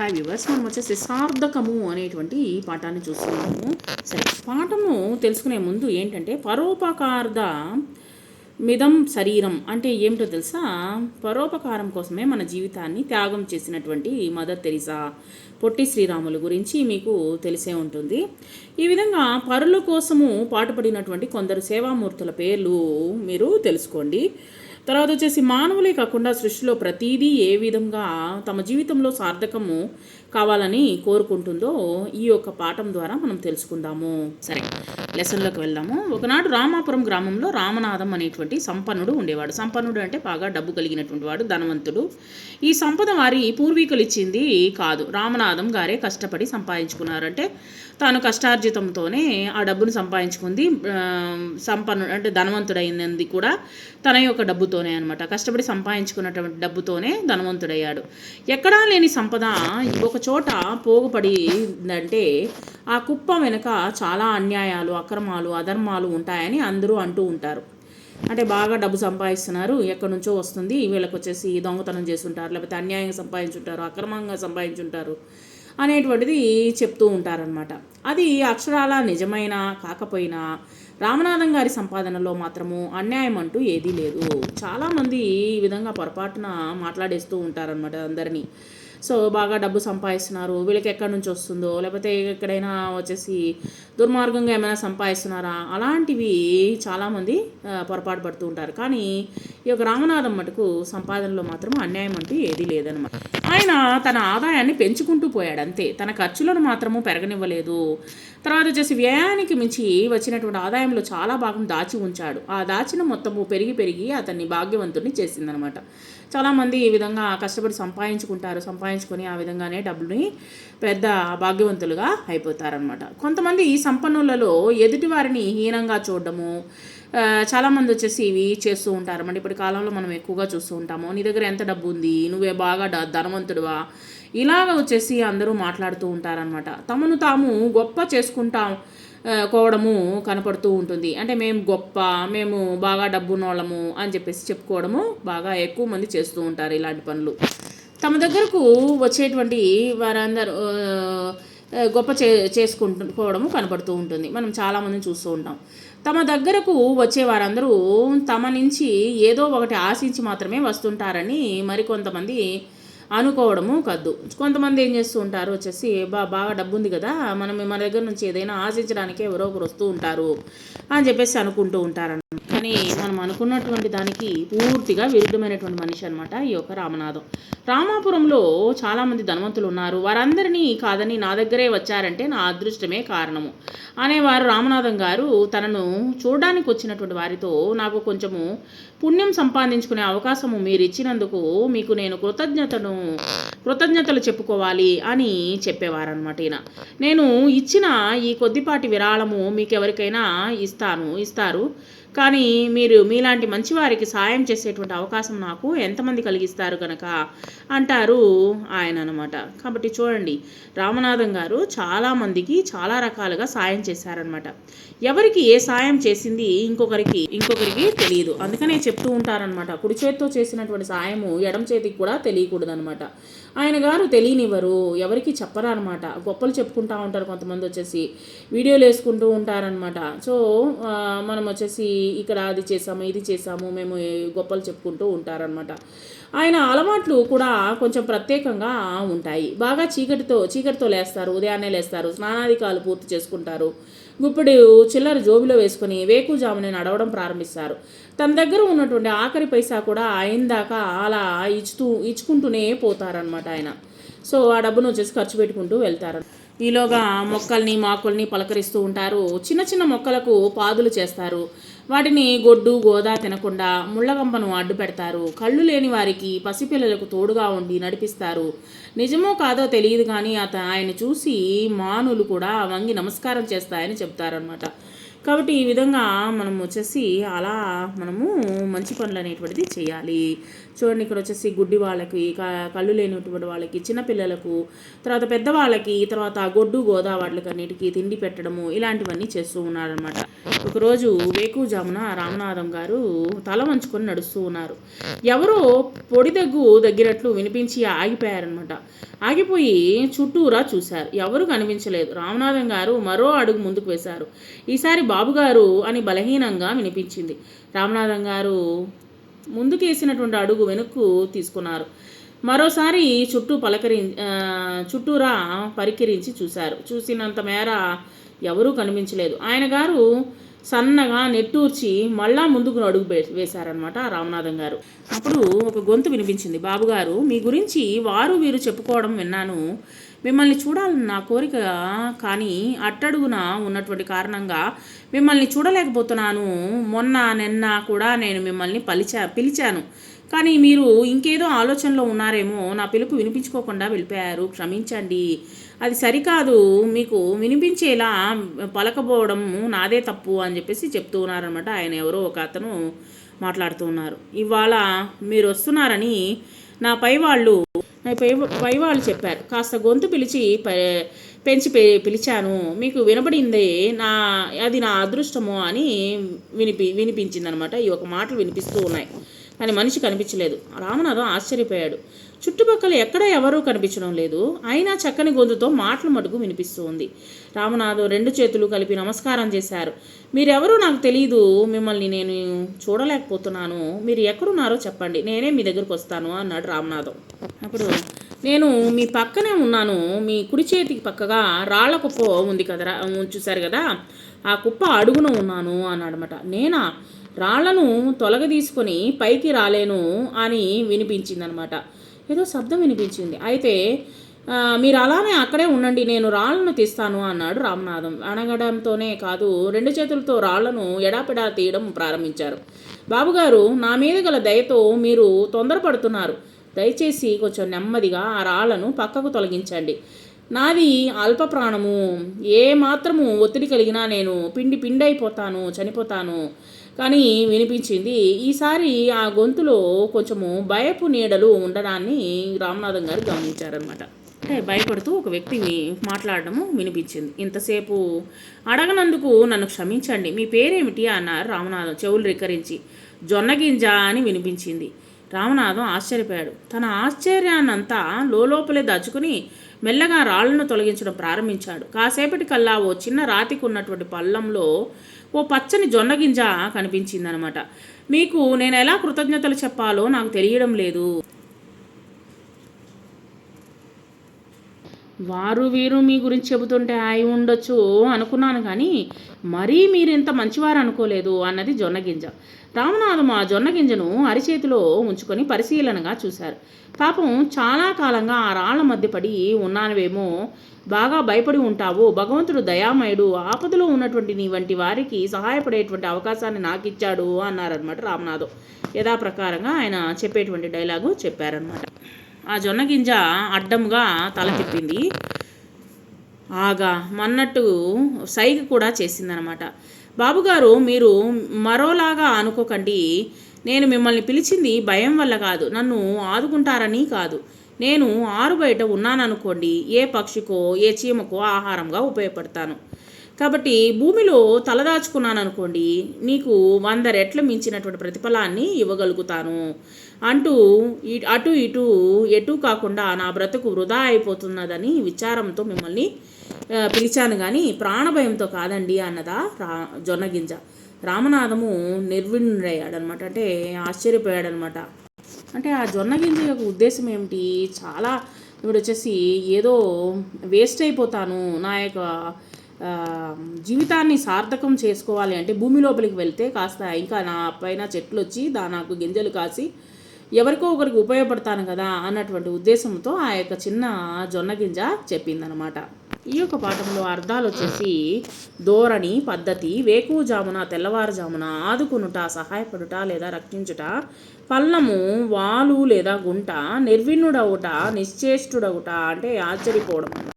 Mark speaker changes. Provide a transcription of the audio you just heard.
Speaker 1: Hi viewers మనం వచ్చేసి సార్థకము అనేటువంటి పాఠాన్ని చూస్తున్నాము. సరే పాఠము తెలుసుకునే ముందు ఏంటంటే పరోపకార్థ మిదం శరీరం అంటే ఏమిటో తెలుసా? పరోపకారం కోసమే మన జీవితాన్ని త్యాగం చేసినటువంటి మదర్ తెరిసా పొట్టి శ్రీరాములు గురించి మీకు తెలిసే ఉంటుంది. ఈ విధంగా పరుల కోసము పాటుపడినటువంటి కొందరు సేవామూర్తుల పేర్లు మీరు తెలుసుకోండి. తర్వాత వచ్చేసి మానవులే కాకుండా సృష్టిలో ప్రతిదీ ఏ విధంగా తమ జీవితంలో సార్థకము కావాలని కోరుకుంటుందో ఈ యొక్క పాఠం ద్వారా మనం తెలుసుకుందాము. సరే లెసన్లోకి వెళ్దాము. ఒకనాడు రామాపురం గ్రామంలో రామనాథం అనేటువంటి సంపన్నుడు ఉండేవాడు. సంపన్నుడు అంటే బాగా డబ్బు కలిగినటువంటి వాడు ధనవంతుడు. ఈ సంపద వారి పూర్వీకులు ఇచ్చింది కాదు. రామనాథం గారే కష్టపడి సంపాదించుకున్నారంటే తాను కష్టార్జితంతోనే ఆ డబ్బును సంపాదించుకుంది. సంపన్నుడు అంటే ధనవంతుడైనది కూడా తన యొక్క డబ్బుతోనే అనమాట కష్టపడి సంపాదించుకున్నటువంటి డబ్బుతోనే ధనవంతుడయ్యాడు. ఎక్కడా లేని సంపద ఒక చోట పోగుపడిందంటే ఆ కుప్ప వెనుక చాలా అన్యాయాలు అక్రమాలు అధర్మాలు ఉంటాయని అందరూ అంటూ ఉంటారు. అంటే బాగా డబ్బు సంపాదిస్తున్నారు ఎక్కడి నుంచో వస్తుంది వీళ్ళకి వచ్చేసి దొంగతనం చేస్తుంటారు లేకపోతే అన్యాయంగా సంపాదించుంటారు అక్రమంగా సంపాదించుంటారు అనేటువంటిది చెప్తూ ఉంటారనమాట అది అక్షరాల నిజమైన కాకపోయినా రామనాథం గారి సంపాదనలో మాత్రము అన్యాయం అంటూ ఏదీ లేదు. చాలామంది ఈ విధంగా పొరపాటున మాట్లాడేస్తూ ఉంటారనమాట అందరినీ. సో బాగా డబ్బు సంపాదిస్తున్నారు. వీళ్ళకి ఎక్కడి నుంచి వస్తుందో? లేకపోతే ఎక్కడైనా వచ్చేసి దుర్మార్గంగా ఏమైనా సంపాదిస్తున్నారా? అలాంటివి చాలామంది పొరపాటు పడుతూ ఉంటారు. కానీ ఈ యొక్క రామనాథం మటుకు సంపాదనలో మాత్రం అన్యాయం అంటూ ఏదీ లేదనమాట ఆయన తన ఆదాయాన్ని పెంచుకుంటూ పోయాడు అంతే. తన ఖర్చులను మాత్రము పెరగనివ్వలేదు. తర్వాత వచ్చేసి వ్యయానికి మించి వచ్చినటువంటి ఆదాయంలో చాలా భాగం దాచి ఉంచాడు. ఆ దాచిన మొత్తము పెరిగి పెరిగి అతన్ని భాగ్యవంతుడిని చేసిందనమాట చాలామంది ఈ విధంగా కష్టపడి సంపాదించుకుంటారు. సంపాదించుకొని ఆ విధంగానే డబ్బుని పెద్ద భాగ్యవంతులుగా అయిపోతారనమాట కొంతమంది ఈ సంపన్నులలో ఎదుటి వారిని హీనంగా చూడడము చాలామంది వచ్చేసి ఇవి చేస్తూ ఉంటారు ఇప్పటి కాలంలో మనం ఎక్కువగా చూస్తూ ఉంటాము. నీ దగ్గర ఎంత డబ్బు ఉంది? నువ్వే బాగా ధనవంతుడువా? ఇలాగ వచ్చేసి అందరూ మాట్లాడుతూ ఉంటారనమాట తమను తాము గొప్ప చేసుకుంటాం కోవడము కనపడుతూ ఉంటుంది. అంటే మేము గొప్ప మేము బాగా డబ్బున్నోళ్ళము అని చెప్పేసి చెప్పుకోవడము బాగా ఎక్కువ మంది చేస్తూ ఉంటారు ఇలాంటి పనులు. తమ దగ్గరకు వచ్చేటువంటి వారందరూ గొప్ప చే చేసుకుంటుకోవడము కనపడుతూ ఉంటుంది. మనం చాలామందిని చూస్తూ ఉంటాం. తమ దగ్గరకు వచ్చే వారందరూ తమ నుంచి ఏదో ఒకటి ఆశించి మాత్రమే వస్తుంటారని మరికొంతమంది అనుకోవడము కద్దు కొంతమంది ఏం చేస్తూ ఉంటారు? వచ్చేసి బా బాగా డబ్బు ఉంది కదా మనం మన దగ్గర నుంచి ఏదైనా ఆశించడానికి ఎవరో ఒకరు వస్తూ ఉంటారు అని చెప్పేసి అనుకుంటూ ఉంటారన్నమాట. కానీ మనం అనుకున్నటువంటి దానికి పూర్తిగా విరుద్ధమైనటువంటి మనిషి అనమాట ఈ యొక్క రామనాథం. రామాపురంలో చాలామంది ధనవంతులు ఉన్నారు వారందరినీ కాదని నా దగ్గరే వచ్చారంటే నా అదృష్టమే కారణము. అనేవారు రామనాథం గారు తనను చూడడానికి వచ్చినటువంటి వారితో నాకు కొంచెము పుణ్యం సంపాదించుకునే అవకాశము మీరు ఇచ్చినందుకు మీకు నేను కృతజ్ఞతను కృతజ్ఞతలు చెప్పుకోవాలి అని చెప్పేవారనమాట ఈయన. నేను ఇచ్చిన ఈ కొద్దిపాటి విరాళము మీకు ఎవరికైనా ఇస్తాను ఇస్తారు. కానీ మీరు మీలాంటి మంచివారికి సాయం చేసేటువంటి అవకాశం నాకు ఎంతమంది కలిగిస్తారు కనుక అంటారు ఆయన అనమాట కాబట్టి చూడండి రామనాథం గారు చాలామందికి చాలా రకాలుగా సాయం చేశారనమాట ఎవరికి ఏ సాయం చేసింది ఇంకొకరికి ఇంకొకరికి తెలియదు. అందుకనే చెప్తూ ఉంటారనమాట కుడి చేతితో చేసినటువంటి సాయము ఎడం చేతికి కూడా తెలియకూడదు అనమాట ఆయన గారు తెలియనివ్వరు ఎవరికి చెప్పరనమాట గొప్పలు చెప్పుకుంటా ఉంటారు కొంతమంది వచ్చేసి వీడియోలు వేసుకుంటూ ఉంటారనమాట సో మనం వచ్చేసి ఇక్కడ అది చేసాము ఇది చేసాము మేము గొప్పలు చెప్పుకుంటూ ఉంటారనమాట ఆయన అలవాట్లు కూడా కొంచెం ప్రత్యేకంగా ఉంటాయి. బాగా చీకటితో చీకటితో లేస్తారు ఉదయాన్నే లేస్తారు స్నానాధికాలు పూర్తి చేసుకుంటారు. గుప్పిడి చిల్లర జోబిలో వేసుకుని వేకుజామునే నడవడం ప్రారంభిస్తారు. తన దగ్గర ఉన్నటువంటి ఆఖరి పైసా కూడా అయిందాకా అలా ఇచ్చుతూ ఇచ్చుకుంటూనే పోతారనమాట ఆయన. సో ఆ డబ్బును వచ్చేసి ఖర్చు పెట్టుకుంటూ వెళ్తారు. ఈలోగా మొక్కల్ని మాకుల్ని పలకరిస్తూ ఉంటారు. చిన్న చిన్న మొక్కలకు పాదులు చేస్తారు. వాటిని గొడ్డు గోదా తినకుండా ముళ్ళగంపను అడ్డు పెడతారు. కళ్ళు లేని వారికి పసిపిల్లలకు తోడుగా ఉండి నడిపిస్తారు. నిజమో కాదో తెలియదు కానీ అత ఆయన చూసి మానులు కూడా వంగి నమస్కారం చేస్తాయని చెప్తారనమాట కాబట్టి ఈ విధంగా మనం వచ్చేసి అలా మనము మంచి పనులు అనేటువంటిది చేయాలి. చూడండి ఇక్కడ వచ్చేసి గుడ్డి వాళ్ళకి కళ్ళు లేనటువంటి వాళ్ళకి చిన్నపిల్లలకు తర్వాత పెద్దవాళ్ళకి తర్వాత గొడ్డు గోదా వాటికి అన్నిటికీ తిండి పెట్టడము ఇలాంటివన్నీ చేస్తూ ఉన్నారనమాట ఒకరోజు వేకుజామున రామనాథం గారు తల వంచుకొని నడుస్తూ ఉన్నారు. ఎవరో పొడి దగ్గు దగ్గినట్లు వినిపించి ఆగిపోయారనమాట ఆగిపోయి చుట్టూరా చూశారు. ఎవరు కనిపించలేదు. రామనాథం గారు మరో అడుగు ముందుకు వేశారు. ఈసారి బాబుగారు అని బలహీనంగా వినిపించింది. రామనాథం గారు ముందుకేసినటువంటి అడుగు వెనుక్కు తీసుకున్నారు. మరోసారి చుట్టూ పలకరి చుట్టూరా పరికిరించి చూశారు. చూసినంత మేర ఎవరూ కనిపించలేదు. ఆయన గారు సన్నగా నెట్టూర్చి మళ్ళా ముందుకు అడుగు వేశారనమాట రామనాథం గారు. అప్పుడు ఒక గొంతు వినిపించింది. బాబుగారు మీ గురించి వారు వీరు చెప్పుకోవడం విన్నాను. మిమ్మల్ని చూడాలని నా కోరిక కానీ అట్టడుగున ఉన్నటువంటి కారణంగా మిమ్మల్ని చూడలేకపోతున్నాను. మొన్న నిన్న కూడా నేను మిమ్మల్ని పలిచా పిలిచాను. కానీ మీరు ఇంకేదో ఆలోచనలో ఉన్నారేమో నా పిలుపు వినిపించుకోకుండా వెళ్ళిపోయారు. క్షమించండి. అది సరికాదు. మీకు వినిపించేలా పలకపోవడం నాదే తప్పు అని చెప్పేసి చెప్తూ ఉన్నారనమాట ఆయన ఎవరో ఒక అతను మాట్లాడుతూ ఉన్నారు. ఇవాళ మీరు వస్తున్నారని నా పైవాళ్ళు నా పై పైవాళ్ళు చెప్పారు. కాస్త గొంతు పిలిచి పెంచి పి- పిలిచాను. మీకు వినపడిందే నా అది నా అదృష్టమో అని వినిపి వినిపించిందనమాట. ఈ ఒక మాటలు వినిపిస్తూ ఉన్నాయి. కానీ మనిషి కనిపించలేదు. రామనాథం ఆశ్చర్యపోయాడు. చుట్టుపక్కల ఎక్కడ ఎవరూ కనిపించడం లేదు. అయినా చక్కని గొంతుతో మాటలు మటుకు వినిపిస్తూ ఉంది రామనాథం రెండు చేతులు కలిపి నమస్కారం చేశారు. మీరెవరూ నాకు తెలియదు మిమ్మల్ని నేను చూడలేకపోతున్నాను. మీరు ఎక్కడున్నారో చెప్పండి. నేనే మీ దగ్గరకు వస్తాను అన్నాడు రామనాథం. అప్పుడు నేను మీ పక్కనే ఉన్నాను. మీ కుడి చేతికి పక్కగా రాళ్ళ కుప్ప ఉంది కదరా చూశారు కదా? ఆ కుప్ప అడుగున ఉన్నాను అన్నాడనమాట నేనా? రాళ్ళను తొలగ తీసుకొని పైకి రాలేను అని వినిపించిందనమాట ఏదో శబ్దం వినిపించింది. అయితే మీరు అలానే అక్కడే ఉండండి నేను రాళ్ళను తీస్తాను అన్నాడు రామనాథం. అనగడంతోనే కాదు రెండు చేతులతో రాళ్ళను ఎడాపెడా తీయడం ప్రారంభించారు. బాబుగారు నా మీద గల దయతో మీరు తొందరపడుతున్నారు. దయచేసి కొంచెం నెమ్మదిగా ఆ రాళ్ళను పక్కకు తొలగించండి. నాది అల్ప ప్రాణము. ఏ మాత్రము ఒత్తిడి కలిగినా నేను పిండి పిండి అయిపోతాను చనిపోతాను. కానీ వినిపించింది. ఈసారి ఆ గొంతులో కొంచెము భయపు నీడలు ఉండడాన్ని రామనాథం గారు గమనించారనమాట అంటే భయపడుతూ ఒక వ్యక్తి మాట్లాడడము వినిపించింది. ఇంతసేపు అడగనందుకు నన్ను క్షమించండి మీ పేరేమిటి అన్నారు రామనాథం చెవులు రిక్కరించి జొన్నగింజ అని వినిపించింది. రామనాథం ఆశ్చర్యపోయాడు. తన ఆశ్చర్యాన్నంతా లోపలే దాచుకుని మెల్లగా రాళ్ళను తొలగించడం ప్రారంభించాడు. కాసేపటి కల్లా ఓ చిన్న రాతికి ఉన్నటువంటి పళ్ళంలో ఓ పచ్చని జొన్న గింజ కనిపించిందనమాట. మీకు నేను ఎలా కృతజ్ఞతలు చెప్పాలో నాకు తెలియడం లేదు. వారు వీరు మీ గురించి చెబుతుంటే అయి ఉండొచ్చు అనుకున్నాను కానీ మరీ మీరు ఇంత మంచివారు అనుకోలేదు అన్నది జొన్న గింజ రామనాథం ఆ జొన్న గింజను అరిచేతిలో ఉంచుకొని పరిశీలనగా చూశారు. పాపం చాలా కాలంగా ఆ రాళ్ళ మధ్య పడి ఉన్నానువేమో. బాగా భయపడి ఉంటావు. భగవంతుడు దయామయుడు. ఆపదలో ఉన్నటువంటి నీ వంటి వారికి సహాయపడేటువంటి అవకాశాన్ని నాకు ఇచ్చాడు అన్నారనమాట రామనాథం. యథాప్రకారంగా ఆయన చెప్పేటువంటి డైలాగు చెప్పారనమాట ఆ జొన్న గింజ అడ్డంగా తల తిప్పింది. ఆగా మన్నట్టు సైగ కూడా చేసిందనమాట. బాబుగారు మీరు మరోలాగా అనుకోకండి. నేను మిమ్మల్ని పిలిచింది భయం వల్ల కాదు. నన్ను ఆదుకుంటారని కాదు. నేను ఆరు బయట ఉన్నాననుకోండి ఏ పక్షికో ఏ చీమకో ఆహారంగా ఉపయోగపడతాను. కాబట్టి భూమిలో తలదాచుకున్నాను అనుకోండి నీకు వంద రెట్ల మించినటువంటి ప్రతిఫలాన్ని ఇవ్వగలుగుతాను. అంటూ ఇ- అటు ఇటు ఎటు కాకుండా నా బ్రతుకు వృధా అయిపోతున్నదని విచారంతో మిమ్మల్ని పిలిచాను కానీ ప్రాణభయంతో కాదండి అన్నదా రా జొన్నగింజ రామనాథము నిర్విణ్యుడయ్యాడనమాట అంటే ఆశ్చర్యపోయాడనమాట. అంటే ఆ జొన్న గింజ యొక్క ఉద్దేశం ఏమిటి? చాలా ఇప్పుడు వచ్చేసి ఏదో వేస్ట్ అయిపోతాను. నా యొక్క జీవితాన్ని సార్థకం చేసుకోవాలి అంటే భూమి లోపలికి వెళ్తే కాస్త ఇంకా నా పైన చెట్లు వచ్చి దా నాకు గింజలు కాసి ఎవరికో ఒకరికి ఉపయోగపడతాను కదా అన్నటువంటి ఉద్దేశంతో ఆ యొక్క చిన్న జొన్న గింజ చెప్పిందనమాట ఈ యొక్క పాఠంలో అర్థాలు వచ్చేసి ధోరణి పద్ధతి వేకువజామున తెల్లవారుజామున ఆదుకునుట సహాయపడుట లేదా రక్షించుట పల్లము వాలు లేదా గుంట నిర్విణుడవుట నిశ్చేష్టుడవుట అంటే ఆశ్చర్యపోవడం.